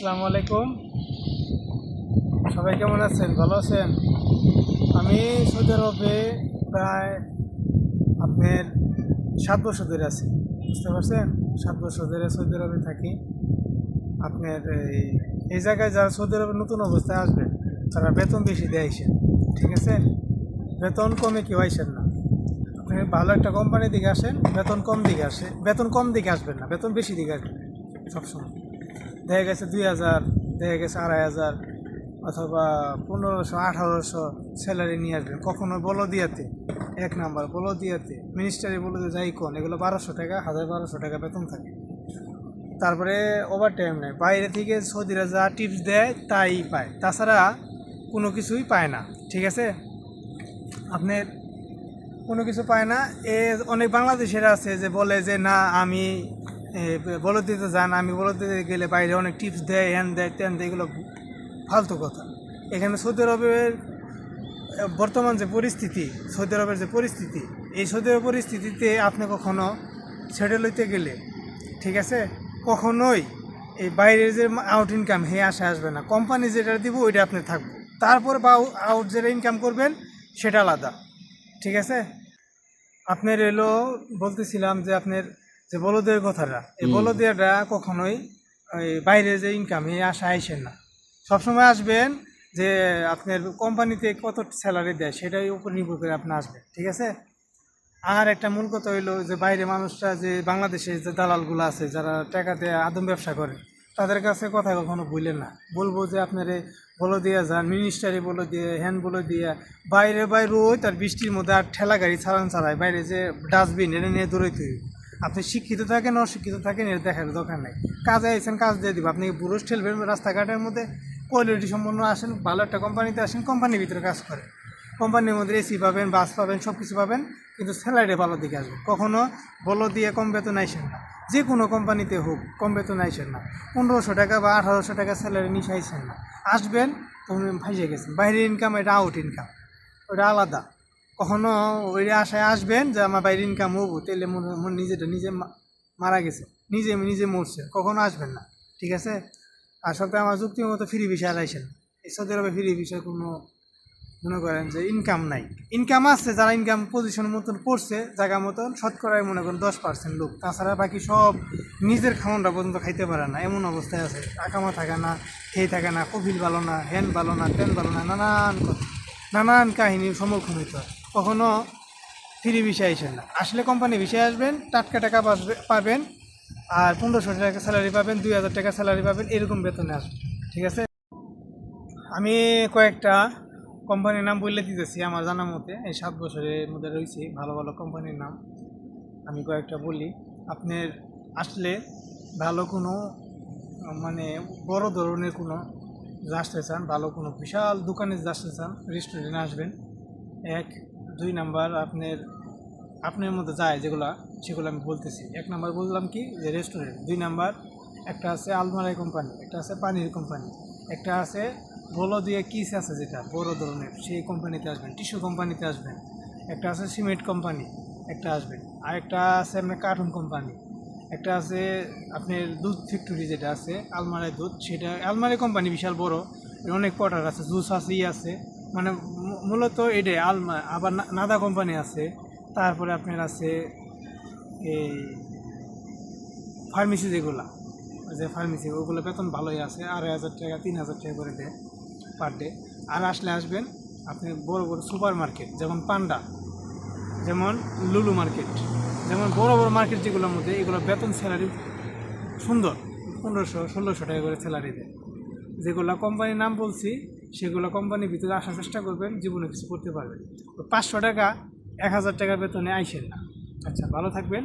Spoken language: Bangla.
আসসালামু আলাইকুম। সবাই কেমন আছেন? ভালো আছেন? আমি সৌদি আরবে প্রায় আপনার সাত বছর ধরে আছি। বুঝতে পারছেন? সাত বছর ধরে সৌদি আরবে থাকি। আপনার এই এই জায়গায় যারা সৌদি আরবে নতুন অবস্থায় আসবে, তারা বেতন বেশি দিয়ে আইসেন। ঠিক আছে? বেতন কমে কেউ আইসেন না। আপনি ভালো একটা কোম্পানির দিকে আসেন, বেতন কম দিকে আসে, বেতন কম দিকে আসবেন না, বেতন বেশি দিকে আসবেন সবসময়। দেখা গেছে দুই হাজার, দেখা গেছে আড়াই হাজার, অথবা পনেরোশো, আঠারোশো স্যালারি নিয়ে আসবেন। কখনো বলো দিয়াতে এক নাম্বার বলো দিয়াতে মিনিস্টারি বলে দিয়ে যাই কোন, এগুলো বারোশো টাকা, হাজার বারোশো টাকা বেতন থাকে। তারপরে ওভার টাইম নেই বাইরে থেকে সৌদিরা যা টিপস দেয়, তাই পায়। তাছাড়া কোনো কিছুই পায় না, ঠিক আছে? আপনার কোনো কিছু পায় না। এ অনেক বাংলাদেশের আছে যে বলে যে, না, আমি বলদ দিতে যান, আমি বলদ দিতে গেলে বাইরে অনেক টিপস দেয় হ্যান দেয় ত্যান দেয়, এগুলো ফালতু কথা। এখানে সৌদি আরবের বর্তমান যে পরিস্থিতি, সৌদি আরবের যে পরিস্থিতি, এই সৌদি আরবের পরিস্থিতিতে আপনি কখনো সেটেল হইতে গেলে, ঠিক আছে? কখনোই এই বাইরের যে আউট ইনকাম হে আসে আসবে না। কোম্পানি যেটা দিব, ওইটা আপনি থাকব তারপর বা আউট যেটা ইনকাম করবেন, সেটা আলাদা। ঠিক আছে? আপনার এলো, বলতেছিলাম যে আপনার যে বলদের কথাটা এই বলদিয়াটা কখনোই ওই বাইরে যে ইনকাম এই আশা আইসেন না। সবসময় আসবেন যে আপনার কোম্পানিতে কত স্যালারি দেয় সেটাই উপর নির্ভর করে আপনি আসবেন ঠিক আছে? আর একটা মূল কথা হইল যে বাইরে মানুষরা যে বাংলাদেশে যে দালালগুলো আছে যারা টাকা দিয়ে আদম ব্যবসা করে তাদের কাছে কথা কখনো ভুলেন না। বলব যে আপনার বলো দিয়ে যান মিনিস্টারি বলে দিয়ে হ্যান বলে দিয়ে বাইরে বাইরে ওই তার বৃষ্টির মধ্যে আর ঠেলা গাড়ি ছাড়ান ছাড়ায় বাইরে যে ডাস্টবিন এটা নিয়ে দৌড়াইতে হইব। আপনি শিক্ষিত থাকেন, অশিক্ষিত থাকেন এটা দেখার দরকার নাই। কাজে আইসেন কাজ দিয়ে দিব। আপনি বুরুষ ঠেলবেন রাস্তাঘাটের মধ্যে কোয়ালিটি সম্পন্ন আসেন, ভালো একটা কোম্পানিতে আসেন কোম্পানির ভিতরে কাজ করে কোম্পানির মধ্যে এসি পাবেন বাস পাবেন সব কিছু পাবেন, কিন্তু স্যালারি ভালো দিকে আসবে। কখনো বলো দিয়ে কম বেতন আইসেন না। যে কোনো কোম্পানিতে হোক, কম বেতন আইসেন না। পনেরোশো টাকা বা আঠারোশো টাকা স্যালারি নিচে আইসেন না। আসবেন তুমি ভাইসে গেছেন। বাইরের ইনকাম এটা আউট ইনকাম ওটা আলাদা। কখনো ওই আশায় আসবেন যে আমার বাইরে ইনকাম হব তাহলে মনে নিজেটা নিজে মারা গেছে। নিজে নিজে মরছে, কখনো আসবেন না, ঠিক আছে? আর সবটা আমার যুক্তি মতো ফ্রি বিষয় আলাইছেন। এই সৌদি আরবে ফ্রি বিষয় কোনো মনে করেন যে ইনকাম নাই। ইনকাম আছে, যারা ইনকাম পজিশন মতন পড়ছে, জায়গা মতন, শতকরায় মনে করেন দশ পার্সেন্ট লোক। তাছাড়া বাকি সব নিজের খাওয়ানটা পর্যন্ত খাইতে পারে না, এমন অবস্থায় আছে। আকামা থাকে না, খেয়ে থাকে না, কফিল ভালো না, হ্যান ভালো না তেন ভালো না, নানান নানান কাহিনীর সম্মুখীন হইতে হয়। কখনো ফ্রি বিষয় আসেন না। আসলে কোম্পানি বিষয়ে আসবেন, টাটকা টাকা পাবেন, আর পনেরোশো টাকা স্যালারি পাবেন, দুই হাজার টাকা স্যালারি পাবেন, এরকম বেতনে আসবে ঠিক আছে? আমি কয়েকটা কোম্পানির নাম বললে দিতেছি, আমার জানা মতে, এই সাত বছরের মধ্যে রয়েছে ভালো ভালো কোম্পানির নাম। আমি কয়েকটা বলি, আপনার আসলে ভালো কোনো মানে বড় ধরনের কোনো আসতে চান, ভালো কোনো বিশাল দোকানে যে আসতে চান রেস্টুরেন্টে আসবেন। এক দুই নাম্বার আপনার আপনার মধ্যে যায় যেগুলা, সেগুলো আমি বলতেছি। এক নাম্বার বললাম কি? যে রেস্টুরেন্ট দুই নাম্বার, একটা আছে আলমারাই কোম্পানি একটা আছে পানির কোম্পানি একটা আছে বলো দিয়ে কিস আছে যেটা, বড় ধরনের, সেই কোম্পানিতে আসবেন টিস্যু কোম্পানিতে আসবেন। একটা আছে সিমেন্ট কোম্পানি একটা আসবেন। আর একটা আছে আপনার কার্টুন কোম্পানি একটা আছে আপনার দুধ ফ্যাক্টরি যেটা আছে আলমারাই দুধ, সেটা, আলমারি কোম্পানি বিশাল বড় অনেক পটার আছে, জুস আছে, ই আছে। মানে মূলত এটাই, আলমা, আবার নাদা কোম্পানি আছে, তারপরে আপনার আছে এই ফার্মেসি যেগুলা যে ফার্মেসি, ওগুলো বেতন ভালোই আছে, আড়াই হাজার টাকা, তিন হাজার টাকা করে দেয় পার ডে আর আসলে আসবেন, আপনি বড় বড় সুপার মার্কেট যেমন পান্ডা, যেমন লুলু মার্কেট, যেমন বড় বড় মার্কেট যেগুলোর মধ্যে, এগুলো বেতন স্যালারি সুন্দর, পনেরোশো, ষোলোশো টাকা করে স্যালারি দেয়। যেগুলো কোম্পানির নাম বলছি সেগুলো কোম্পানির ভিতরে আসার চেষ্টা করবেন, জীবনে কিছু করতে পারবেন। পাঁচশো টাকা, এক হাজার টাকার বেতনে আইসেন না। আচ্ছা ভালো থাকবেন।